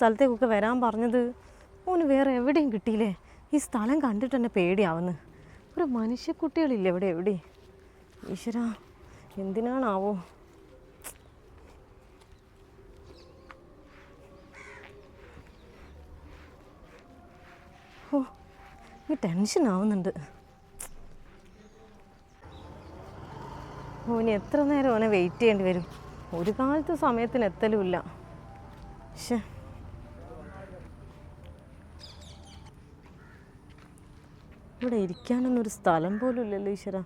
സ്ഥലത്തേക്കൊക്കെ വരാൻ പറഞ്ഞത് ഓന് വേറെ എവിടെയും കിട്ടിയില്ലേ? ഈ സ്ഥലം കണ്ടിട്ട് തന്നെ പേടിയാവുന്നു. ഒരു മനുഷ്യക്കുട്ടികളില്ല ഇവിടെ എവിടെ? ഈശ്വര എന്തിനാണാവോ? ഓ ഈ ടെൻഷൻ ആവുന്നുണ്ട്. ഓന് എത്ര നേരം ഓനെ വെയിറ്റ് ചെയ്യേണ്ടി വരും? ഒരു കാലത്ത് സമയത്തിന് എത്തലുമില്ല. ശ്ശെ. ഇവിടെ ഇരിക്കാനൊന്നും ഒരു സ്ഥലം പോലും ഇല്ലല്ലോ ഈശ്വര.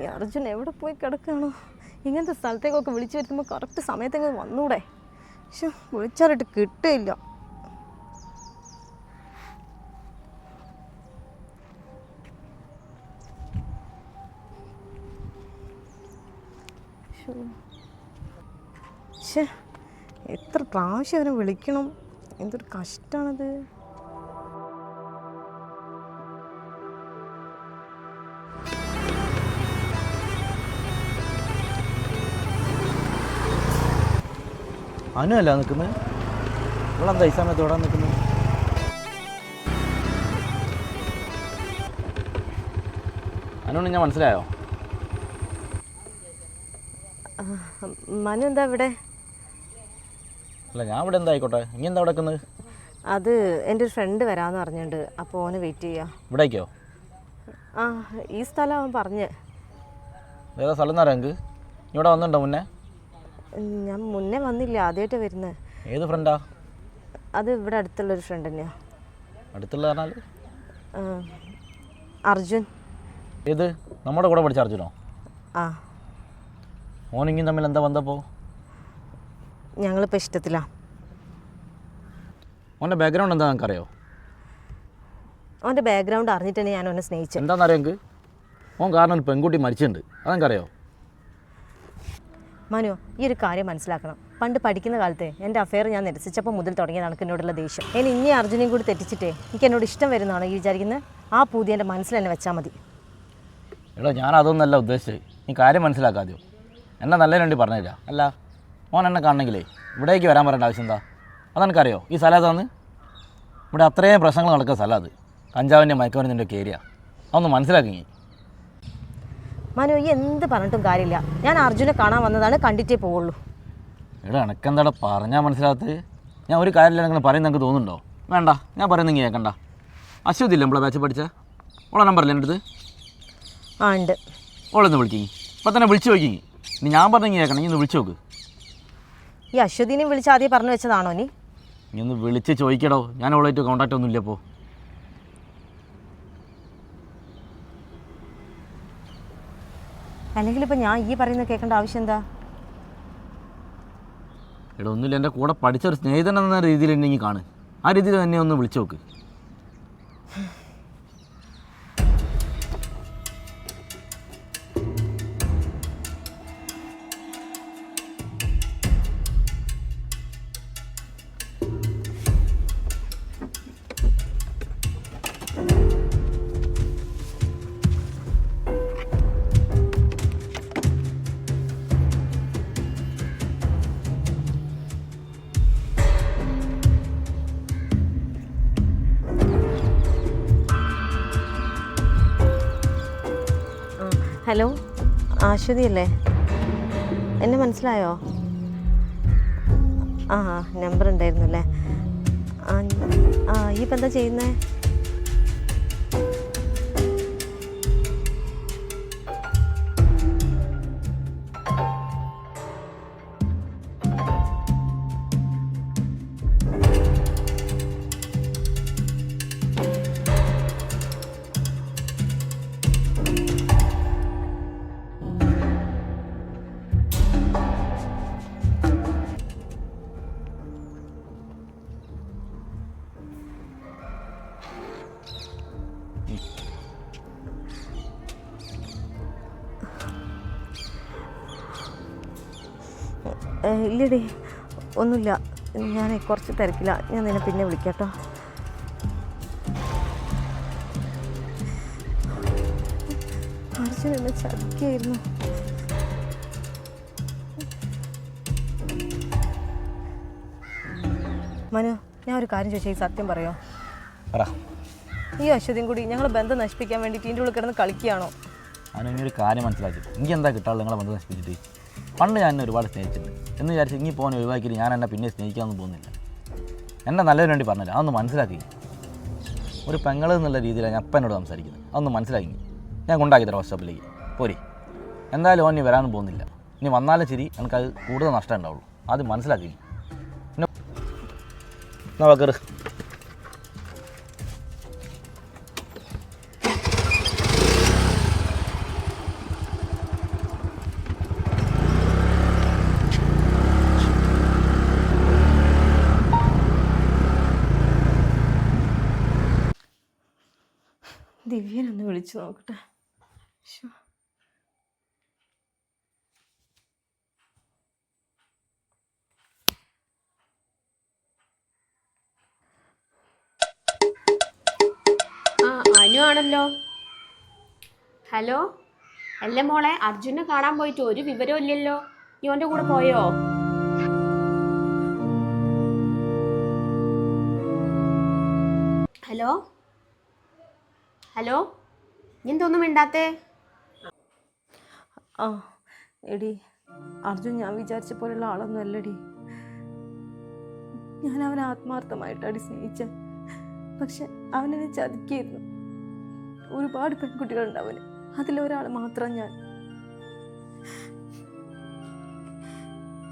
ഈ അർജുൻ എവിടെ പോയി കിടക്കുകയാണോ? ഇങ്ങനത്തെ സ്ഥലത്തേക്കൊക്കെ വിളിച്ചു വരുത്തുമ്പോൾ കറക്റ്റ് സമയത്തേക്ക് വന്നൂടെ? പക്ഷെ വിളിച്ചാലിട്ട് കിട്ടില്ല എത്ര പ്രാവശ്യം അവനെ വിളിക്കണം? എന്തൊരു കഷ്ടമാണത് അനുവല്ല നിൽക്കുന്നത്? ഇവളെന്താ ഈ സമയത്ത് ഇവിടെ നിൽക്കുന്നത്? അനുവിന് ഞാൻ മനസ്സിലായോ? മനു എന്താ ഇവിടെ? അല്ല ഞാൻ ഇവിടെ എന്തായിക്കോട്ടെ? ഇനി എന്താ കിടക്കുന്നത് അത് എന്റെ ഒരു ഫ്രണ്ട് വരാമെന്ന് പറഞ്ഞിട്ടുണ്ട് അപ്പോൾ ഓന് വെയിറ്റ് ചെയ്യാം. ഇവിടേക്കോ? ആ ഈ സ്ഥലം അവൻ പറഞ്ഞ്. വേറെ സ്ഥലം എന്ന് നിങ്ങൾക്ക് ഇവിടെ വന്നിട്ടുണ്ടോ മുന്നേ? ഞാൻ മുന്നേ വന്നില്ല ആദ്യമായിട്ട് വരുന്നത് ഏത് ഫ്രണ്ടാ അത് ഇവിടെ അടുത്തുള്ളൊരു ഫ്രണ്ട് തന്നെയാണ് അടുത്തുള്ള പറഞ്ഞാൽ അർജുൻ. ഏത്? നമ്മുടെ കൂടെ പഠിച്ച അർജുനോ? ആ. ഓനിങ്ങും തമ്മിൽ എന്താ ബന്ധപ്പോൾ ഞങ്ങളിപ്പോൾ ഇഷ്ടത്തിലാണ് ഓന്റെ ബാക്ക്ഗ്രൗണ്ട് എന്താ നിനക്കറിയോ അവന്റെ ബാക്ക്ഗ്രൗണ്ട് അറിഞ്ഞിട്ട് തന്നെ ഞാൻ അവനെ സ്നേഹിച്ചത്. എന്താണെന്നറിയാം നിങ്ങൾക്ക് ഓൻ കാരണം ഒരു പെൺകുട്ടി മരിച്ചിട്ടുണ്ട്. അതെനിക്കറിയോ മനു ഈ ഒരു കാര്യം മനസ്സിലാക്കണം. പണ്ട് പഠിക്കുന്ന കാലത്ത് എന്റെ അഫയർ ഞാൻ നിരസിച്ചപ്പോൾ മുതൽ തുടങ്ങിയതാണ് എനിക്ക് എന്നോടുള്ള ദേഷ്യം. ഇനി ഇനി അർജുനെയും കൂടി തെറ്റിച്ചിട്ടേ എനിക്ക് എന്നോട് ഇഷ്ടം വരുന്നതാണോ ഈ വിചാരിക്കുന്നത്? ആ പൂതി എന്റെ മനസ്സിൽ തന്നെ വെച്ചാൽ മതി. എടോ ഞാൻ അതൊന്നല്ല ഉദ്ദേശിച്ചത്. നീ കാര്യം മനസ്സിലാക്കാതെയോ എന്നാ നല്ല വേണ്ടി പറഞ്ഞില്ല അല്ല ഓൻ എന്നെ കാണണമെങ്കിലേ ഇവിടേക്ക് വരാൻ പറയേണ്ട ആവശ്യം എന്താ? അതെനിക്കറിയോ? ഈ സ്ഥലം ഏതാന്ന്? ഇവിടെ അത്രയും പ്രശ്നങ്ങൾ നടക്കുന്ന സ്ഥലം അത്. കഞ്ചാവിന്റെ മയക്കുമരുന്നിന്റെ ഒക്കെ ഏരിയ അതൊന്ന് മനസ്സിലാക്കി മനു ഈ എന്ത് പറഞ്ഞിട്ടും കാര്യമില്ല. ഞാൻ അർജുനെ കാണാൻ വന്നതാണ് കണ്ടിട്ടേ പോവുള്ളൂ. എടാ എനക്കെന്താ പറഞ്ഞാൽ മനസ്സിലാകത്ത്? ഞാൻ ഒരു കാര്യമില്ല നിങ്ങൾ പറയുന്നത് എനിക്ക് തോന്നുന്നുണ്ടോ? വേണ്ട ഞാൻ പറയുന്നത് കേൾക്കണ്ട അശ്വതി ഇല്ലേ നമ്മളെ ബാച്ച് പഠിച്ച? ഓളെ നമ്പറല്ലേ എന്റെ അടുത്ത് ആ ഉണ്ട്. ഓളൊന്ന് വിളിക്കി ഇപ്പം തന്നെ വിളിച്ചു നോക്കി ഇനി ഞാൻ പറഞ്ഞെങ്കിൽ കേൾക്കണം നീ ഒന്ന് വിളിച്ചു നോക്ക്. ഈ അശ്വതിനെയും വിളിച്ച് ആദ്യം പറഞ്ഞു വെച്ചതാണോ നീ? നീ ഒന്ന് വിളിച്ച് ചോദിക്കടോ. ഞാൻ അവളായിട്ട് കോണ്ടാക്ട് ഒന്നും ഇല്ല ഇപ്പോൾ അല്ലെങ്കിൽ ഇപ്പം ഞാൻ ഈ പറയുന്ന കേൾക്കേണ്ട ആവശ്യം എന്താ? എടാ ഒന്നുമില്ല. എന്റെ കൂടെ പഠിച്ച ഒരു സ്നേഹിതൻ എന്ന രീതിയിൽ ഉണ്ടെങ്കിൽ കാണ്. ആ രീതിയിൽ തന്നെ ഒന്ന് വിളിച്ചു നോക്ക്. ഹലോ? ആശ്വതി അല്ലേ എന്നെ മനസ്സിലായോ? ആ നമ്പർ ഉണ്ടായിരുന്നല്ലേ ആ ഈ ഇപ്പം എന്താ ചെയ്യുന്നത് ഇല്ലടി ഒന്നുമില്ല. ഞാൻ കുറച്ച് തിരക്കില്ല ഞാൻ നിന്നെ പിന്നെ വിളിക്കാം കേട്ടോ മരിച്ചു നിന്ന് ചതിക്കായിരുന്നു. മനു ഞാൻ ഒരു കാര്യം ചോദിച്ചാൽ ഈ സത്യം പറയോ? ഈ അശ്വതിയും കൂടി ഞങ്ങളെ ബന്ധം നശിപ്പിക്കാൻ വേണ്ടി ടീന്റെ ഉള്ളിൽ കിടന്ന് കളിക്കുകയാണോ? ഒരു കാര്യം മനസ്സിലാക്കി എനിക്ക് എന്താ കിട്ടാറുള്ളത് നിങ്ങളെ ബന്ധം നശിപ്പിച്ചിട്ട്? പണ്ട് ഞാൻ ഒരുപാട് സ്നേഹിച്ചിട്ടുണ്ട്. എന്ന് വിചാരിച്ച് ഇനി പോകാൻ ഒഴിവാക്കിയിട്ട് ഞാൻ എന്നെ പിന്നെ സ്നേഹിക്കാമെന്ന് പോകുന്നില്ല. എന്നെ നല്ലതിന് വേണ്ടി പറഞ്ഞില്ല. അതൊന്ന് മനസ്സിലാക്കി ഒരു പെങ്ങൾ എന്നുള്ള രീതിയിലാണ് ഞാൻ അപ്പനോട് സംസാരിക്കുന്നത്. അതൊന്ന് മനസ്സിലാക്കി ഞാൻ കൊണ്ടാക്കി തരാം വാട്സാപ്പിലേക്ക് പോരി. എന്തായാലും ഓൻ ഇനി വരാനും പോകുന്നില്ല. ഇനി വന്നാലും ശരി എനിക്കത് കൂടുതൽ നഷ്ടം ഉണ്ടാവുള്ളൂ. ആദ്യം മനസ്സിലാക്കി എന്നാ വക്കറ് ദിവ്യനൊന്ന് വിളിച്ചു നോക്കട്ടെ. അനു ആണല്ലോ. ഹലോ? അല്ല മോളെ? അർജുനെ കാണാൻ പോയിട്ട് ഒരു വിവരവും ഇല്ലല്ലോ. നീ ഓന്റെ കൂടെ പോയോ? ഹലോ? ഹലോ? എന്തൊന്നും മിണ്ടാത്തേ? ആ എടി അർജുൻ ഞാൻ വിചാരിച്ച പോലുള്ള ആളൊന്നും അല്ലടി. ഞാൻ അവനെ ആത്മാർത്ഥമായിട്ടാണ് സ്നേഹിച്ച. പക്ഷെ അവനെന്നെ ചതിക്കായിരുന്നു ഒരുപാട് പെൺകുട്ടികളുണ്ട് അവന്. അതിലൊരാൾ മാത്രം ഞാൻ.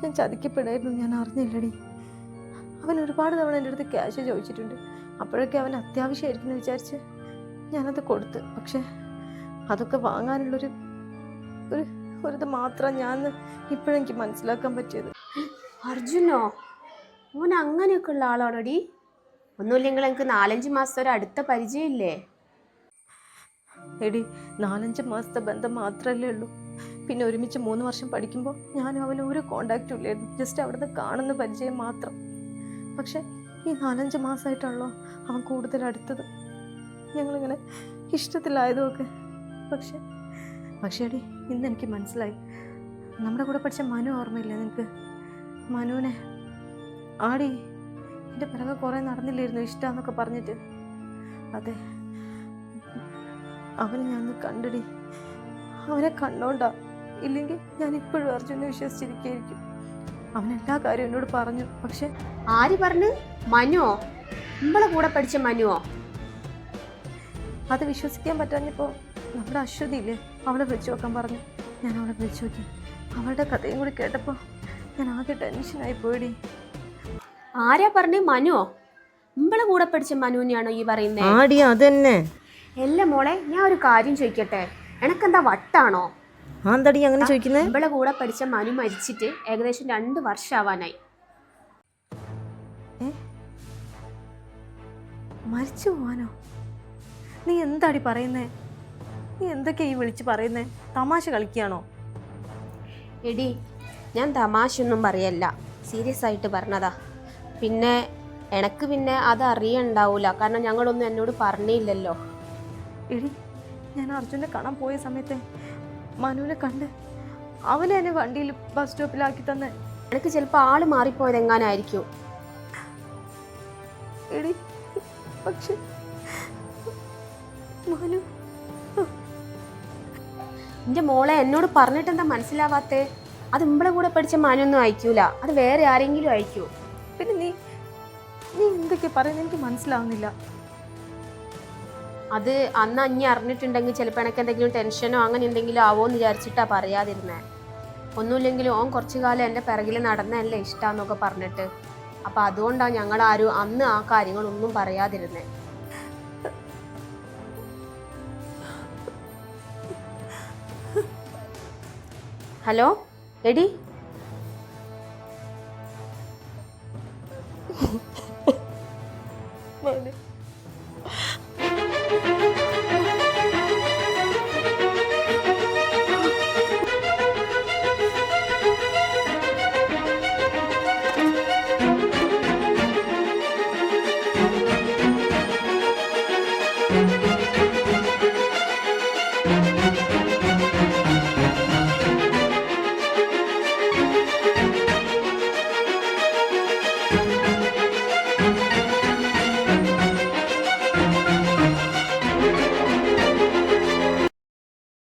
ഞാൻ ചതിക്കപ്പെടായിരുന്നു ഞാൻ അറിഞ്ഞില്ലടി. അവൻ ഒരുപാട് തവണ എന്റെ അടുത്ത് ക്യാഷ് ചോദിച്ചിട്ടുണ്ട്. അപ്പോഴൊക്കെ അവൻ അത്യാവശ്യമായിരിക്കും എന്ന് വിചാരിച്ച്. ഞാനത് കൊടുത്ത്. പക്ഷെ അതൊക്കെ വാങ്ങാനുള്ളൊരു ഒരു ഒരു ഇത് മാത്രം ഞാൻ ഇപ്പോഴെനിക്ക് മനസ്സിലാക്കാൻ പറ്റിയത്. അർജുനോ ഓൻ അങ്ങനെയൊക്കെ ഉള്ള ആളാണോടി? ഒന്നുമില്ലെങ്കിൽ എനിക്ക് നാലഞ്ച് മാസത്തെ ഒരു അടുത്ത പരിചയമില്ലേ? എടി നാലഞ്ച് മാസത്തെ ബന്ധം മാത്രമല്ലേ ഉള്ളൂ. പിന്നെ ഒരുമിച്ച് മൂന്ന് വർഷം പഠിക്കുമ്പോൾ ഞാനും അവന് ഒരു കോണ്ടാക്റ്റും ഇല്ലായിരുന്നു. ജസ്റ്റ് അവിടുന്ന് കാണുന്ന പരിചയം മാത്രം. പക്ഷെ ഈ നാലഞ്ച് മാസമായിട്ടാണല്ലോ അവൻ കൂടുതൽ അടുത്തത്. ഞങ്ങളിങ്ങനെ ഇഷ്ടത്തിലായതുമൊക്കെ. പക്ഷെ പക്ഷേ അടി ഇന്ന് എനിക്ക് മനസ്സിലായി. നമ്മുടെ കൂടെ പഠിച്ച മനു ഓർമ്മയില്ലേ നിനക്ക്? മനുവിനെ ആടി എന്റെ പിറകെ കുറേ നടന്നില്ലായിരുന്നു ഇഷ്ടമെന്നൊക്കെ പറഞ്ഞിട്ട്. അതെ അവനെ ഞാൻ കണ്ടിടി. അവനെ കണ്ടോണ്ടാ. ഇല്ലെങ്കിൽ ഞാൻ ഇപ്പോഴും അർജുനെ വിശ്വസിച്ചിരിക്കുകയായിരിക്കും. അവൻ എല്ലാ കാര്യവും എന്നോട് പറഞ്ഞു. പക്ഷെ ആര് പറഞ്ഞു? മനുവോ? നമ്മളെ കൂടെ പഠിച്ച മനുവോ? അത് വിശ്വസിക്കാൻ പറ്റാഞ്ഞപ്പോൾ നമ്മുടെ അശ്വതി ഇല്ലേ അവളെ വിളിച്ചു നോക്കാൻ പറഞ്ഞു. ഞാൻ അവളെ വിളിച്ചു നോക്കി. അവളുടെ കഥയും കൂടി കേട്ടപ്പോൾ ഞാൻ ആകെ ടെൻഷനായി പോയിടി. ആരാ പറഞ്ഞേ മനുവോ? ഇമ്പളെ കൂടെ പഠിച്ച മനുവിനെയാണോ ഈ പറയുന്നത് ആടി അതന്നെ. അല്ല മോളെ ഞാൻ ഒരു കാര്യം ചോദിക്കട്ടെ? എനക്കെന്താ വട്ടാണോ? ആന്തടി അങ്ങനെ ചോദിക്കുന്നത് നമ്മളെ കൂടെ പഠിച്ച മനു മരിച്ചിട്ട് ഏകദേശം രണ്ട് വർഷമാവാനായി മരിച്ചു പോവാനോ? നീ എന്താടി പറയുന്നേ? നീ എന്തൊക്കെയാ ഈ വിളിച്ച് പറയുന്നേ? തമാശ കളിക്കുകയാണോ? എടി ഞാൻ തമാശ ഒന്നും പറയല്ല. സീരിയസ് ആയിട്ട് പറഞ്ഞതാ. പിന്നെ എനക്ക് പിന്നെ അത് അറിയണ്ടാവൂല. കാരണം ഞങ്ങളൊന്നും എന്നോട് പറഞ്ഞില്ലല്ലോ. എടി ഞാൻ അർജുനെ കാണാൻ പോയ സമയത്ത് മനുവിനെ കണ്ട് അവനെ എന്നെ വണ്ടിയിൽ ബസ് സ്റ്റോപ്പിലാക്കി തന്നെ. എനിക്ക് ചിലപ്പോൾ ആൾ മാറിപ്പോയത് എങ്ങാനായിരിക്കും എടി പക്ഷെ മനു. എന്റെ മോളെ എന്നോട് പറഞ്ഞിട്ട് എന്താ മനസ്സിലാവാത്തേ? അത് ഇമ്പളെ കൂടെ പഠിച്ച മാനൊന്നും അയക്കൂല. അത് വേറെ ആരെങ്കിലും അയക്കൂ. പിന്നെ നീ നീ എന്തൊക്കെ പറയുന്നത് എനിക്ക് മനസ്സിലാവുന്നില്ല. അത് അന്ന് അഞ്ഞി അറിഞ്ഞിട്ടുണ്ടെങ്കിൽ ചിലപ്പോൾ എനിക്ക് എന്തെങ്കിലും ടെൻഷനോ അങ്ങനെ എന്തെങ്കിലും ആവോ എന്ന് വിചാരിച്ചിട്ടാ പറയാതിരുന്നേ. ഒന്നുമില്ലെങ്കിലും ഓൻ കുറച്ചു കാലം എന്റെ പിറകിൽ നടന്നതല്ലേ ഇഷ്ടാന്നൊക്കെ പറഞ്ഞിട്ട്. അപ്പം അതുകൊണ്ടാണ് ഞങ്ങൾ ആരും അന്ന് ആ കാര്യങ്ങളൊന്നും പറയാതിരുന്നേ. Hello, എടി